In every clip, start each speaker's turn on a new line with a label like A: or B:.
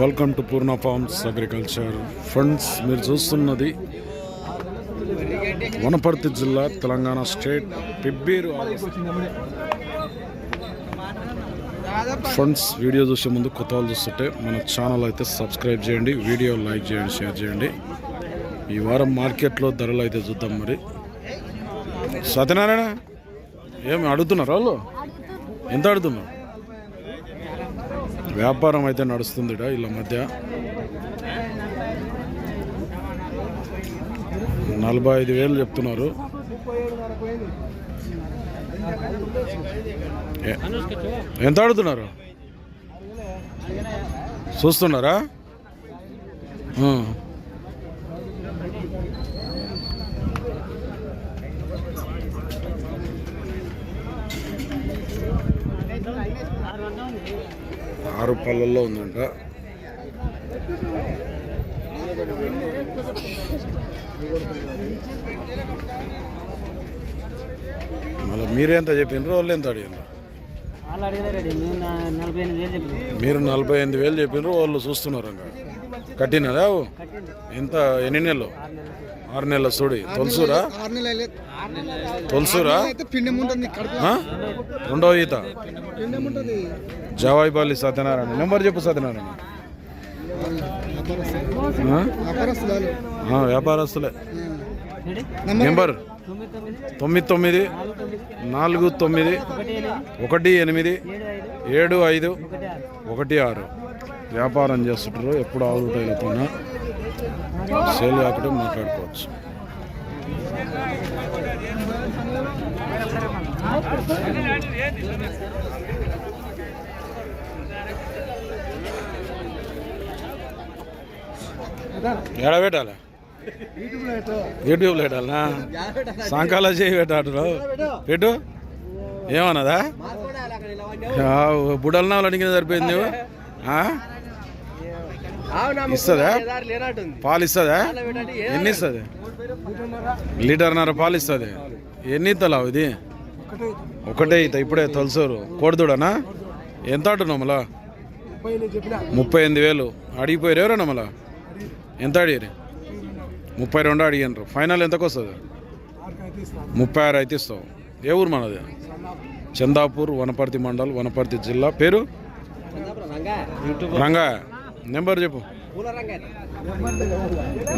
A: Welcome to Purna farms agriculture funds మీరు చూస్తున్నది వనపర్తి జిల్లా Telangana state Pebbair friends video చూసే ముందు కొత్త వాళ్ళు చూస్తుంటే మన ఛానల్ అయితే సబ్స్క్రైబ్ చేయండి వీడియో లైక్ చేయండి షేర్ చేయండి. ఈ వారం మార్కెట్లో ధరలు అయితే చూద్దాం మరి. సత్యనారాయణ ఏమి అడుగుతున్నారు వాళ్ళు? ఎంత అడుగుతున్నారు? వ్యాపారం అయితే నడుస్తుంది వీళ్ళ మధ్య? నలభై ఐదు వేలు చెప్తున్నారు. ఎంత అడుగుతున్నారు చూస్తున్నారా? ఆరు పళ్ళల్లో ఉందంట. మళ్ళీ మీరెంత చెప్పిండ్రు వాళ్ళు ఎంత అడిగినారు? మీరు నలభై ఎనిమిది వేలు చెప్పిండ్రు వాళ్ళు చూస్తున్నారు?
B: కట్టింది
A: ఎంత? ఎన్ని నెలలు.
B: ఆరు నెలలు
A: సుడి. తొలసూరా? తొలసూరా?
C: అయితే పిండం ఉంటుంది కడుపు
A: ఆ? రెండో ఈత. జవాయిపల్లి సత్యనారాయణ. నెంబర్ చెప్పు సత్యనారాయణ. ఆ?
C: వ్యాపారస్తులు.
A: ఆ, వ్యాపారస్తులే.
B: Ready
A: number?
B: తొమ్మిది తొమ్మిది. నాలుగు తొమ్మిది. ఒకటి ఎనిమిది. ఏడు ఐదు. ఒకటి ఆరు.
A: వ్యాపారం చేస్తుంటారు. ఎప్పుడు ఆవులతోన సేల్ కాకుండా మాట్లాడుకోవచ్చు. ఎడ పెట్టాలా? యూట్యూబ్లో పెట్టాలనా? సాయంకాలం చేయి పెట్టాడు. పెట్టు. ఏమన్నదా? బుడల్ నావలు అడిగిన సరిపోయింది? ఇస్తుందా? పాలు ఇస్తుందా? ఎన్ని ఇస్తుంది? లీటర్న్నర పాలు ఇస్తుంది. ఎన్ని ఇత్తలావు ఇది? ఒకటే ఇత ఇప్పుడే తొలసూరు. కోడిదూడనా? ఎంత అంటున్నావు మళ్ళా? ముప్పై ఎనిమిది వేలు. అడిగిపోయారు ఎవరన్నా మళ్ళా? ఎంత అడిగారు ముప్పై రెండు అడిగినారు ఫైనల్ ఎంతకు వస్తుంది? ముప్పై ఆరు అయితే ఇస్తావు. ఏ ఊరు మనది చందాపూర్ వనపర్తి మండల్ వనపర్తి జిల్లా. పేరు? రంగా. నెంబర్ చెప్పు.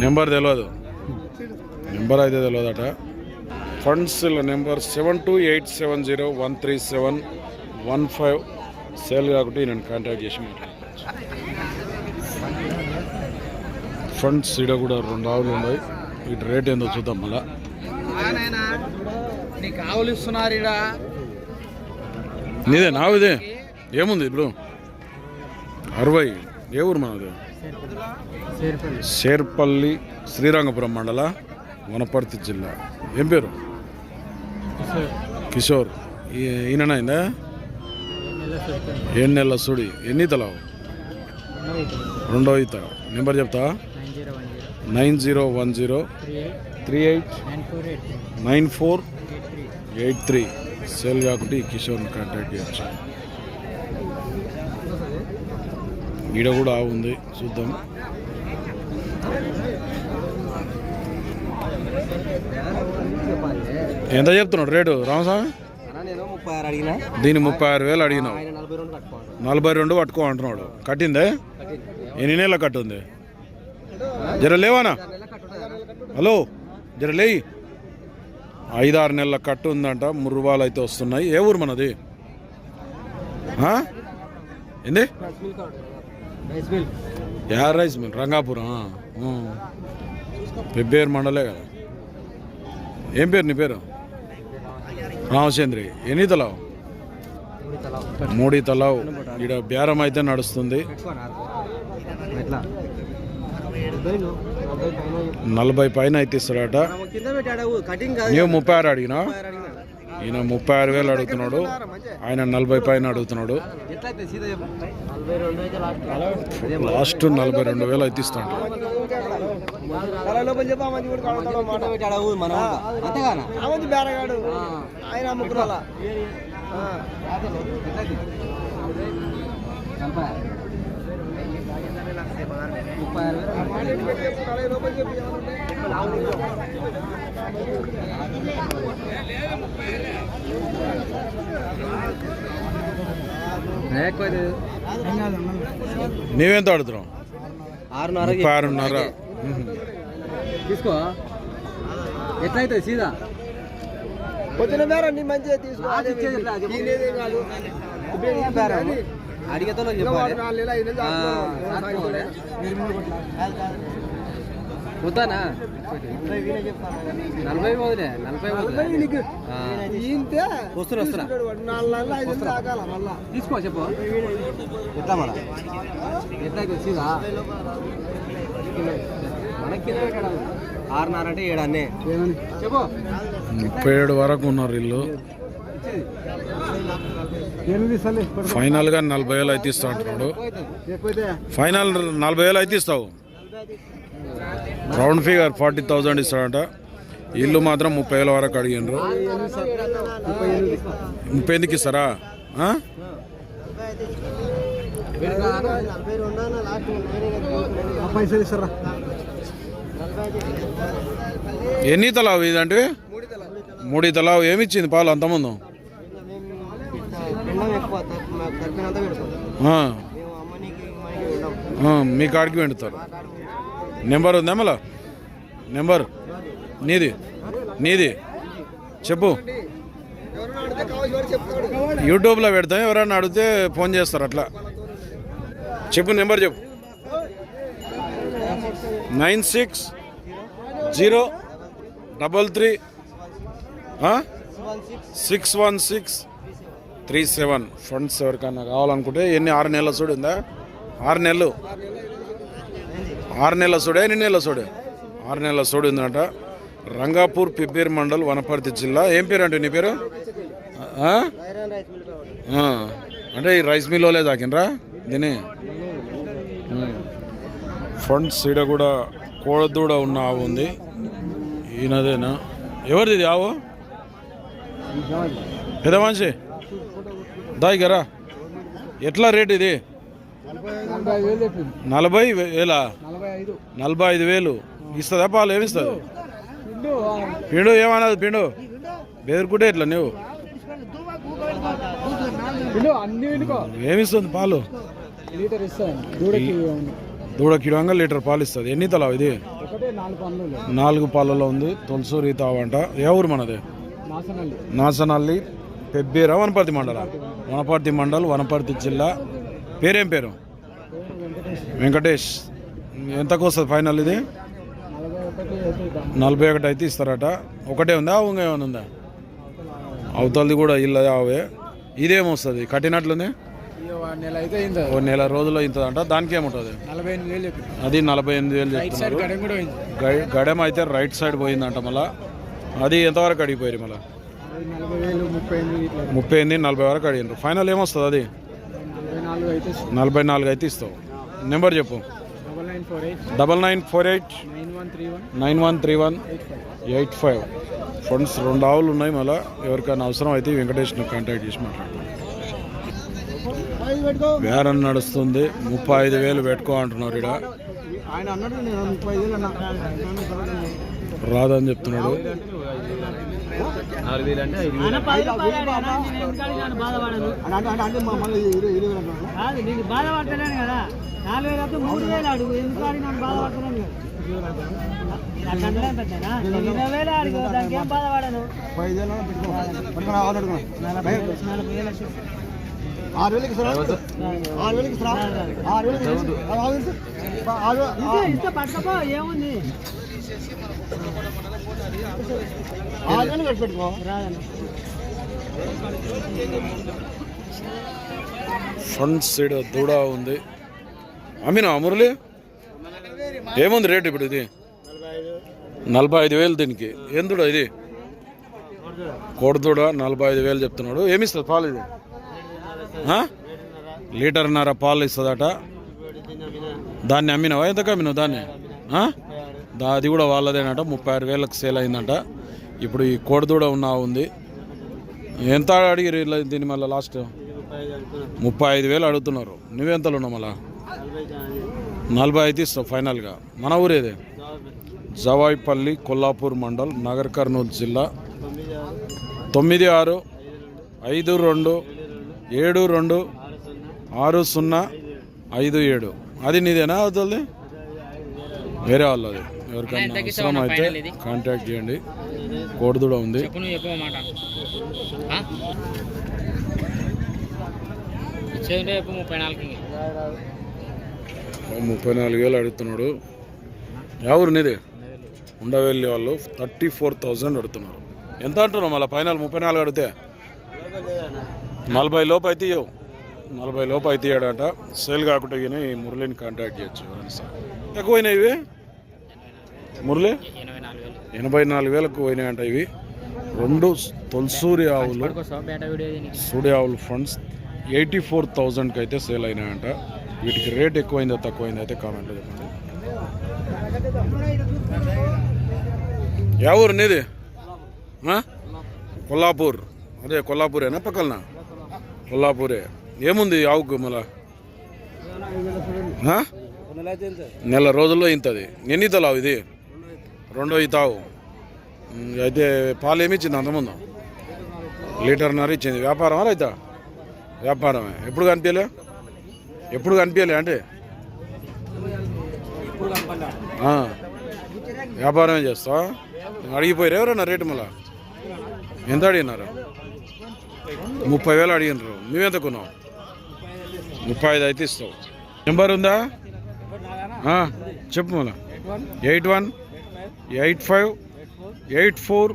A: నెంబర్ తెలియదు నెంబర్ అయితే తెలియదట funds number seven two eight seven zero one three seven one five sale కాకుంటే నేను కాంటాక్ట్ చేసి ఫండ్స్ ఈడ కూడా రెండు ఆవులు ఉన్నాయి. వీటి రేట్ ఏందో చూద్దాం మళ్ళా.
C: నీకు ఆవులు ఇస్తున్నారు ఇడ
A: నీదే నావు ఇదే ఏముంది ఇప్పుడు? అరవై. ఏ ఊరు మనది?
B: చేరిపల్లి
A: షేర్పల్లి శ్రీరంగపురం మండల వనపర్తి జిల్లా. ఏం పేరు? కిషోర్. ఈ- ఈయననైందా? ఏడు నెలల సుడి? ఎన్ని తలావు? రెండో ఈత. నెంబర్ చెప్తా.
B: Nine zero one zero. Three eight. Nine four. Eight three.
A: Eight three sale ఈ కిషోర్ని కాంటాక్ట్ చేయొచ్చు. ఈడ కూడా ఉంది చూద్దాం. ఎంత చెప్తున్నాడు రేటు? రామస్వామి?
C: నేను ముప్పై ఆరు అడిగినా.
A: దీన్ని ముప్పై ఆరు వేలు అడిగినావు.
C: నలభై రెండు
A: పట్టుకో అంటున్నాడు. కట్టిందే? ఎన్ని నెలల కట్టుంది? జర లేవానా? హలో? జర లేయి. ఐదారు నెలల కట్టు ఉందంట ముర్రుబాలు అయితే వస్తున్నాయి. ఏ ఊరు మనది? ఏంది? యార్ రైస్ మిల్ రంగాపురం ఆ. పెబ్బేరు మండలే కదా. ఏం పేరు నీ పేరు? రామచంద్రి. ఎన్ని తలావు? మూడి తలావు ఈడ బేరం అయితే నడుస్తుంది. నలభై పైన అయితే ఇస్తాడట.
C: కింద
A: నీవు ముప్పై ఆరు అడిగినా? ఈయన ముప్పై ఆరు వేలు అడుగుతున్నాడు. ఆయన నలభై పైన అడుగుతున్నాడు.
B: లాస్ట్
A: నలభై రెండు వేలు అయితే
C: ఇస్తాను కూడా బేరగాడు ఆయన ముప్పై వేలు ఎక్కువ
A: నీవెంత ఆడుతున్నావు?
C: ఆరున్నర
A: ముప్పై ఆరున్నర.
C: తీసుకో సీదా? పొద్దున మేర నీ మంచిగా తీసుకో. అడిగేతో వద్దానా నలభై పోదులే నలభై వస్తున్నా వస్తున్నా. తీసుకో చెప్పు. ఎట్లా మన ఎట్లా సీదా మనకి ఆరున్నర అంటే ఏడు అన్నే. చెప్పు.
A: ముప్పై ఏడు వరకు ఉన్నారు ఇల్లు ఫైనల్గా నలభై వేలు అయితే ఇస్తా అంటున్నాడు. ఫైనల్ నలభై వేలు అయితే ఇస్తావు. రౌండ్ ఫిగర్ ఫార్టీ థౌజండ్ ఇస్తాడంట. ఇల్లు మాత్రం ముప్పై వేల వరకు అడిగినారు ముప్పై ఎందుకు ఇస్తారా? ఎన్ని తలావు ఇదంటే మూడు తలావు ఏమి ఇచ్చింది పాలు అంతమంది
C: ఎక్కువ
A: మీ కాడికి వెండుతారు నెంబర్ ఉందా మళ్ళా నెంబర్. నీది. నీది. చెప్పు. యూట్యూబ్లో పెడతాం. ఎవరైనా అడిగితే ఫోన్ చేస్తారు అట్లా. చెప్పు నెంబర్ చెప్పు. Nine six zero double three six one six three seven. Funds ఎవరికైనా కావాలనుకుంటే ఎన్ని ఆరు నెలల చూడుందా ఆరు నెలలు. ఆరు నెలల సోడే ఎన్ని నెలల సోడే? ఆరు నెలల సోడు ఉందంట రంగాపూర్ పిబ్బేర్ మండల్ వనపర్తి జిల్లా. ఏం పేరు అంటే నీ పేరు? అంటే ఈ రైస్ మిల్లోలే తాకినరా దీని ఫ్రంట్ సీడ కూడా కోడదూడ ఉన్న ఆవు ఉంది. ఈయనదేనా? ఎవరిది ఇది ఆవు? పెద్ద మనిషి? దాయిగరా? ఎట్లా రేట్ ఇది?
C: నలభై వేలా?
A: నలభై
C: ఐదు.
A: వేలు. ఇస్తుందా పాలు? ఏమిస్తుంది
C: ఇల్లు
A: పిండు. ఏమన్నది పిండు? బెదిరుకుంటే ఇట్లా నువ్వు? ఏమిస్తుంది పాలు? దూడ కిలోంగా లీటర్ పాలు ఇస్తుంది. ఎన్ని తలావు ఇది?
C: నాలుగు
A: పాలలో ఉంది. తులసూరి తావంట ఏ ఊరు మనది?
C: నాసనల్లి
A: పెబ్బేరా వనపర్తి మండల. వనపర్తి మండల్ వనపర్తి జిల్లా. పేరేం పేరు? వెంకటేష్. ఎంతకు వస్తుంది ఫైనల్ ఇది?
C: నలభై ఒకటి అయితే
A: ఇస్తారట. ఒకటే ఉందా? ఇంకా ఏమైనా ఉందా? అవతలది కూడా ఇల్లు అవే. ఇదేమొస్తుంది కట్టినట్లుంది? ఓ నెల రోజుల్లో ఇంతదంట. దానికి ఏముంటుంది? అది నలభై ఎనిమిది వేలు చెప్తున్నారు.
C: గడం
A: అయితే రైట్ సైడ్ పోయిందంట మళ్ళా. అది ఎంతవరకు అడిగిపోయారు మళ్ళీ?
C: ముప్పై ఎనిమిది
A: నలభై వరకు అడిగినారు ఫైనల్ ఏమొస్తుంది అది?
C: నలభై నాలుగు అయితే
A: ఇస్తావు నెంబర్ చెప్పు.
C: Double nine four eight
A: nine
C: one three one eight five.
A: Funds రెండు ఆవులు ఉన్నాయి మళ్ళీ. ఎవరికైనా అవసరం అయితే వెంకటేష్ని కాంటాక్ట్ చేసి మాట్లాడండి వేరం నడుస్తుంది. ముప్పై ఐదు వేలు పెట్టుకో అంటున్నారు ఇక్కడ రాదని చెప్తున్నాడు.
C: నాలుగు వేలు అంటే ఐదు వేలు. అన్నా
B: కాదు నాలుగు వేలు అయితే మూడు వేలు అడుగు. ఎందుకు అడిగినాను బాధపడతలేను కదా? అట్లా అంటే పెద్దనా నేను ఇరవై వేలు అడుగు దానికి ఏం బాధపడను?
C: ముప్పై ఐదు వేలు పెట్టుకో. పట్టుకుని ఆరు అడుగున్నా
B: నలభై నలభై వేలు వచ్చి
C: ఆరు వేలకి ఇస్తారా? ఆరు వేలకి ఇస్తారా? ఆరు వేలకి ఇస్తారా? ఆరు వేలకి ఇస్తారా? ఆరు పెట్టుకో.
A: ఫండ్స్ సైడ్ దూడ ఉంది. అమ్మినా మురళి? ఏముంది రేట్ ఇప్పుడు ఇది? నలభై ఐదు వేలు దీనికి. ఏం దూడ ఇది? కోడదూడ నలభై ఐదు వేలు చెప్తున్నాడు. ఏమిస్తుంది పాలు ఇది? లీటర్న్నర పాలు ఇస్తుందట. దాన్ని అమ్మినావా? ఎంతకు అమ్మినావు దాన్ని? అది కూడా వాళ్ళదేనట ముప్పై ఆరు వేలకు సేల్ అయిందంట. ఇప్పుడు ఈ కోడదూడ ఉన్న ఉంది. ఎంత అడిగిరు దీని మళ్ళీ లాస్ట్? ముప్పై ఐదు వేలు అడుగుతున్నారు. నువ్వెంతలు ఉన్నావు మళ్ళా? నలభై ఐదు ఇస్తావు ఫైనల్గా. మన ఊరేది జవాయిపల్లి కొల్లాపూర్ మండల్ నగర్ కర్నూలు జిల్లా. తొమ్మిది ఆరు ఐదు రెండు ఏడు రెండు ఆరు సున్నా ఐదు ఏడు. అది నీదేనా అవుతుంది వేరే వాళ్ళది ఎవరికైనా అవసరం అయితే కాంటాక్ట్ చేయండి. కోడిదూడ ఉంది.
D: ముప్పై
A: నాలుగు వేలు అడుగుతున్నాడు. ఎవరు నీది? ఉండవెళ్ళి వాళ్ళు థర్టీ ఫోర్ థౌజండ్ అడుగుతున్నారు. ఎంత అంటున్నావు మళ్ళీ ఫైనల్ ముప్పై నాలుగు అడిగితే? నలభై లోపు అయితే ఇవ్వవు నలభై లోపు అయితే ఇవ్వడట సేల్ కాకుండా ఈ మురళిని కాంటాక్ట్ చేయొచ్చు ఎవరైనా సరే. ఎక్కువైనాయి ఇవి? మురళి?
D: ఎనభై నాలుగు
A: వేలకు పోయినాయంట ఇవి. రెండు తొలసూరి ఆవులు సూడి ఆవులు ఫండ్స్ ఎయిటీ ఫోర్ థౌజండ్కి అయితే సేల్ అయినాయంట. వీటికి రేట్ ఎక్కువైందో తక్కువైందో అయితే కామెంట్లో చెప్పండి. యా ఊరు నీది? కొల్లాపూర్. అదే కొల్లాపూరేనా పక్కన? కొల్లాపూరే. ఏముంది ఆవుకు మళ్ళా? నెల రోజుల్లో ఇంతది. ఎన్ని తలావు ఇది? రెండో ఇతావు అయితే పాలు ఏమి ఇచ్చింది అంతకుముందు? లీటర్నర ఇచ్చింది. వ్యాపారమా రైతా? వ్యాపారమే. ఎప్పుడు కనిపించలే? ఎప్పుడు కనిపించలే అంటే? వ్యాపారమే చేస్తా అడిగిపోయారు ఎవరన్నా రేటు మళ్ళా? ఎంత అడిగినారు? ముప్పై వేలు అడిగినారు. నువ్వెంత కొన్నావు? ముప్పై ఐదు అయితే ఇస్తావు. నెంబర్ ఉందా? చెప్పు మళ్ళా. Eight one? Eight five eight four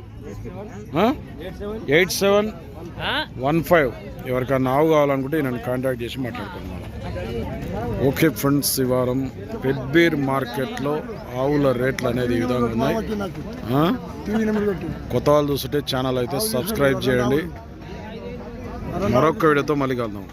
A: eight seven one five. ఎవరికైనా ఆవు కావాలనుకుంటే నన్ను కాంటాక్ట్ చేసి మాట్లాడుకున్నాను ఓకే ఫ్రెండ్స్ ఈ వారం పెడ్బీర్ మార్కెట్లో ఆవుల రేట్లు అనేది ఈ విధంగా ఉన్నాయి. కొత్త వాళ్ళు చూస్తుంటే ఛానల్ అయితే సబ్స్క్రైబ్ చేయండి. మరొక వీడియోతో మళ్ళీ కలుద్దాం.